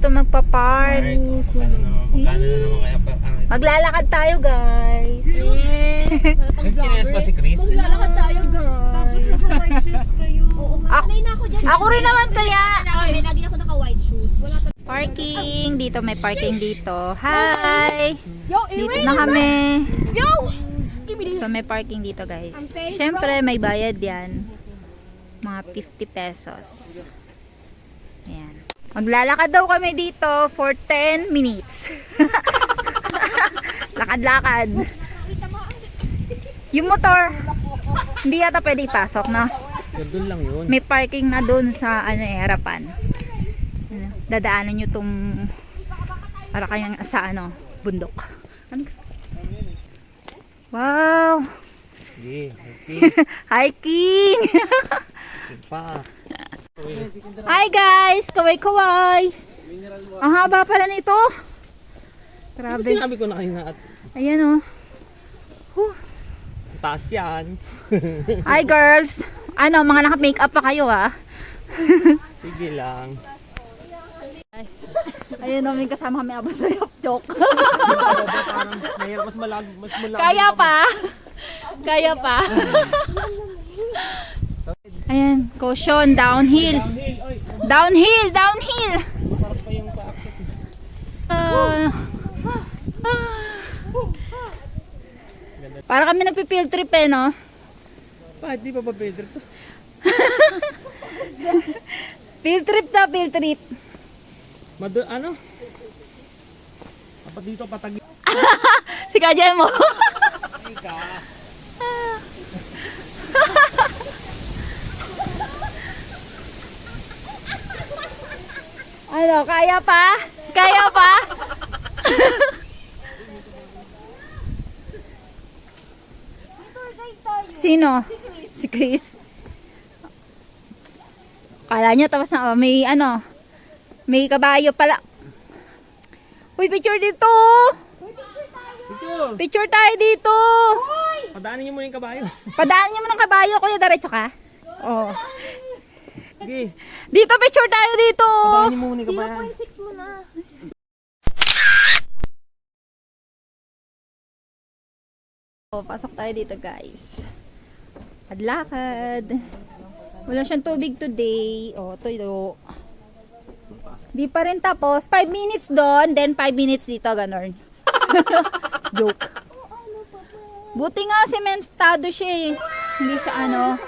dito magpa-park. Alright, oh, magkano naman, magkano na naman kaya pa, ano, Maglalakad tayo, guys. Nagchinelas ba si Chris? Lalakad tayo, girl. Tapos naka-white shoes kayo. Oo, Ako- na ako dyan. Ako rin naman kaya. Lagi, lagi ako naka-white shoes. Wala ka. Parking. Dito may parking dito. Hi! Yo, Dito na kami. Yo! So may parking dito guys. Siyempre may bayad yan. Mga 50 pesos. Ayan. Maglalakad daw kami dito for 10 minutes. Lakad-lakad. Yung motor, hindi yata pwede ipasok, no? Doon lang yun. May parking na doon sa ano eh, harapan. Dadaanan nyo tong para kayang sa ano, bundok. Ano? Wow! Sige, okay. Hiking! pa. Hi guys! Kaway-kaway! Ang haba pala nito. Ano Grabe. sinabi ko na kanina at Ayan oh. Huh. taas yan. Hi girls! Ano, mga naka-makeup pa kayo ah. Sige lang. Ayun oh, may kasama kami abang sa joke. Malag, mas malag. Kaya pa. Kaya pa. Ayan, caution, downhill. Downhill, downhill. Pa paakit. Ah. Para kami nagpi-field trip eh, no? Bakit di pa ba Pedro to? Field trip na, field trip. Mado, ano? Dapat dito patag. Si Kajan mo. Ika. Ano, kaya pa? Kaya pa? Sino? Si Chris. Kala niya tapos na, oh, may ano, may kabayo pala. Uy, picture dito! Ito. Picture tayo dito! Padaanin niyo mo yung kabayo. Padaan niyo mo ng kabayo, kuya, diretso ka? Oh. Sige. Dito, picture tayo dito! Padaanin niyo muna yung kabayo. 0.6 mo na. Oh, pasok tayo dito guys. Adlakad. Wala siyang tubig today. Oh, ito yun. Di pa rin tapos. 5 minutes doon, then 5 minutes dito, ganon. Joke. Buti nga sementado siya eh. Hindi siya ano,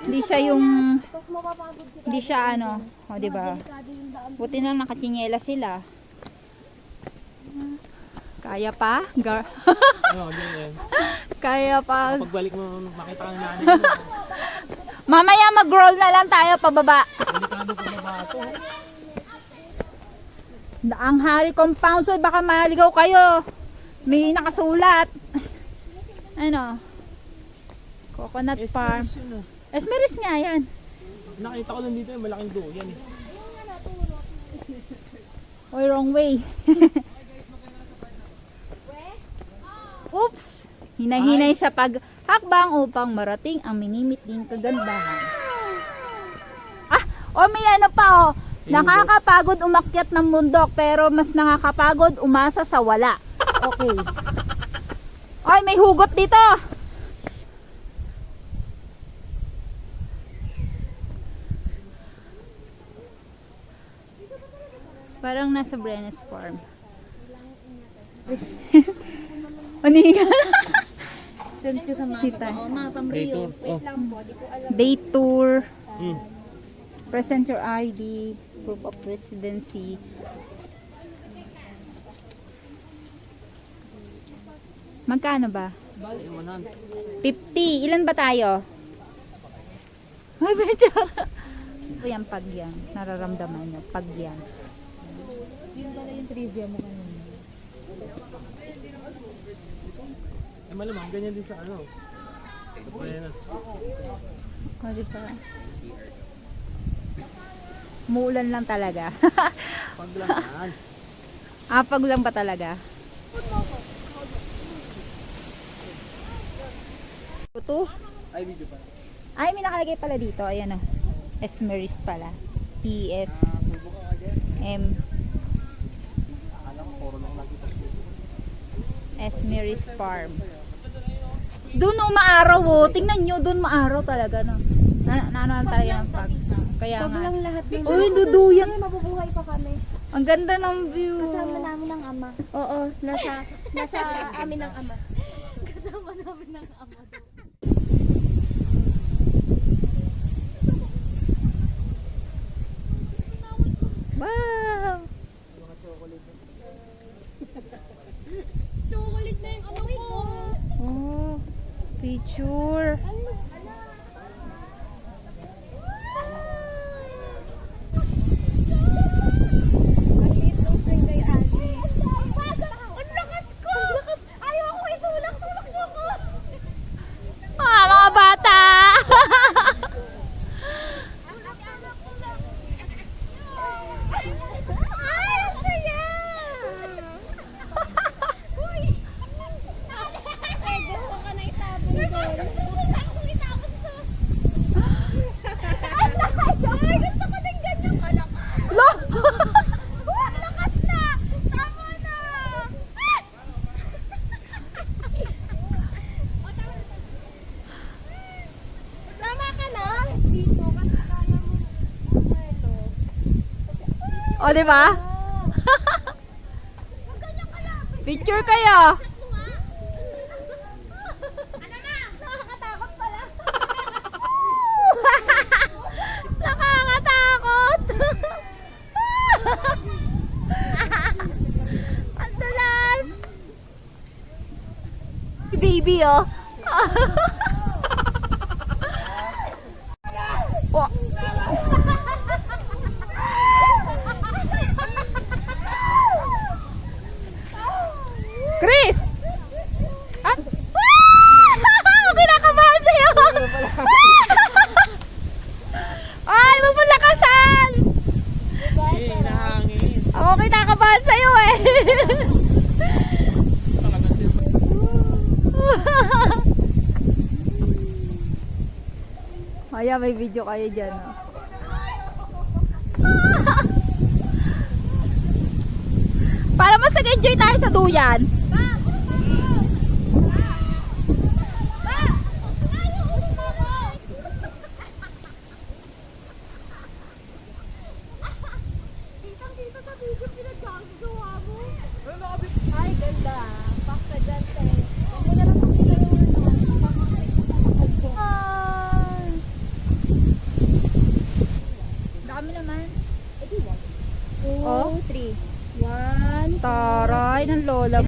hindi siya yung, hindi siya ano, o oh, di ba? Buti na nakachinyela sila. Kaya pa? Gar ganyan. Kaya pa. Pagbalik mo, makita ka nanay. Mamaya mag-roll na lang tayo pababa. Delikado? Ang Hari Compound, so baka maligaw kayo. May nakasulat. Ano? Coconut Farm. Esmeris nga yan. Nakita ko lang dito yung malaking duyan. Oy, wrong way. Oops! Hinahinay sa paghakbang upang marating ang minimit ding kagandahan. Ah! O may ano pa oh. Nakakapagod umakyat ng bundok pero mas nakakapagod umasa sa wala. Okay. Ay, may hugot dito. Parang nasa Brenes Farm. yun? Send ko sa mama Kita. Oh, mama, Day tour. Oh. lang po. Di ko alam. Day tour. Hmm. Present your ID. Proof of residency. Magkano ba? Ayun, manan. 50. Ilan ba tayo? Ay, medyo. Ito yan, pag yan. Nararamdaman nyo, pag yan. Yun pala yung trivia mo kanina. Eh malamang, ganyan din sa ano. Sa Buenas. Di ba? Muulan lang talaga. Pag lang yan. Apag lang ba talaga? Ito? Ay, video pa. Ay, may nakalagay pala dito. Ayan o. Esmeris pala. T-S-M. Subo Mary's Farm. Doon umaaraw oh. Tingnan nyo, doon maaraw talaga no. Na, na ano talaga ng pag. Kaya nga. lang lahat ng Uy, duduyan. Ay, mabubuhay pa kami. Ang ganda ng view. Kasama namin ang ama. Oo, nasa nasa amin ang ama. Kasama namin ang ama. Wow! Chocolate na yung ama ko. Oh, picture ng swing kay Ate. Ang lakas ko! Ayaw ko itulak. Tulak niyo ko. Ah, mga bata! Ang anak ko lang. Ay, ang saya! Uy! Ay, gusto ka na itabong doon. Gusto ko itabong sa... Ay, gusto ko din ganyan kalakas. Lo! Oh, lakas na! Tama na! Tama ka na? Dito, kasi kaya mo. Ito. o, di ba? Kalapit. Picture kayo. Ano na? Nakakatakot pala. Nakakatakot. Ang dulas. Baby, oh. Chris! Ah! Ako kinakabahan sa'yo! Ay, mapulakasan! Eh, nahangin. Ako kinakabahan sa'yo eh! Talaga siya. Kaya may video kayo dyan. Oh. Para mas nag-enjoy tayo sa duyan. Kitang-kita sa video pinagkagawa mo. Ay, ganda. Paksa dyan, te. Huwag mo na lang pakita yung ano. Ay. Dami naman. Eh, di one. Two, Oh. three. One, Taray ng lola.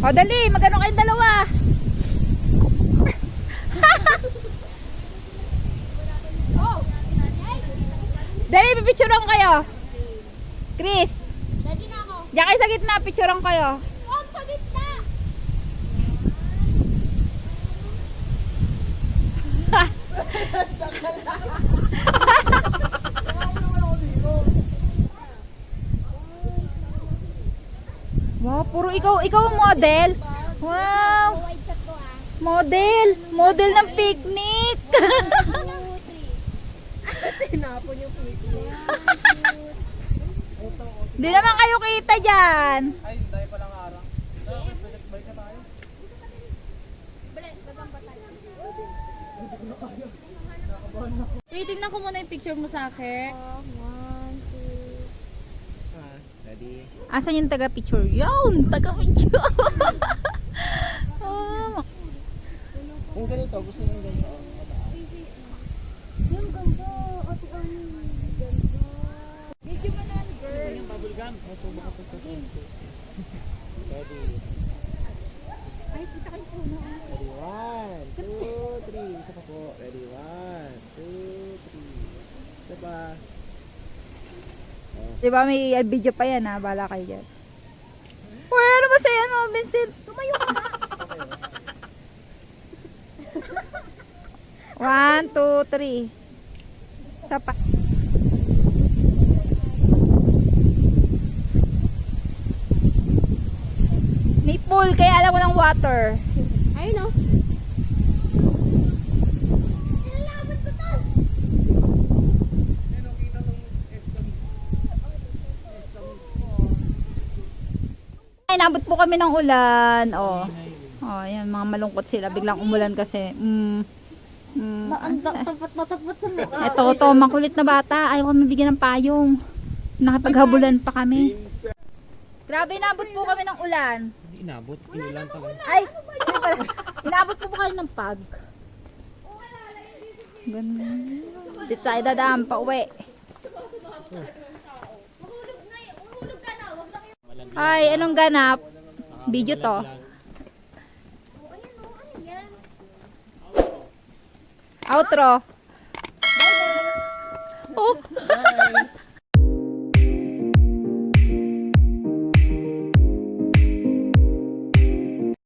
O dali, magano kayong dalawa? Oh! Dali, pipicturean kayo. Chris, Ready na ako. diyan kayo sa gitna, picturean kayo. Huwag sa gitna! Wow, puro ikaw, ikaw ang model. Wow, model. Model ng picnic. Tinapon yung picnic. Di naman kayo kita dyan. Ay, dahil palang balik balik na tayo. Wait, tingnan ko muna yung picture mo sa akin. Two. Ah, ready? Asan yung taga-picture? Yun, taga-picture. oh, Kung ganito, gusto niyo ganito. Yung ganda. Ate Ani. Ganda. Medyo manan, girl. Yung bubble gum. Ito, baka po sa Ready? Ay, kita kayo po na. Ready? One, two, three. Isa pa po. Ready? One, two, three. Isa pa. Di ba may video pa yan ha? Bala kayo dyan. Uy, ano ba sa'yo ano, Vincent? Tumayo ka na. One, two, three. Isa pa. May pool, kaya alam ko ng water. Ayun oh. Inabot po kami ng ulan. Oh. Oh, yan, mga malungkot sila. Biglang umulan kasi. Mm. Mm. Ang tapat na tapat sa mukha. Eto, to, makulit na bata. Ayaw kami bigyan ng payong. Nakipaghabulan pa kami. Grabe, inabot po kami ng ulan. Hindi inabot. Inulan pa lang. Ay, pala. Inabot po po kayo ng pag. Ganun. Dito tayo dadaan pa uwi. Ay, anong ganap? Video to. Outro. Oh.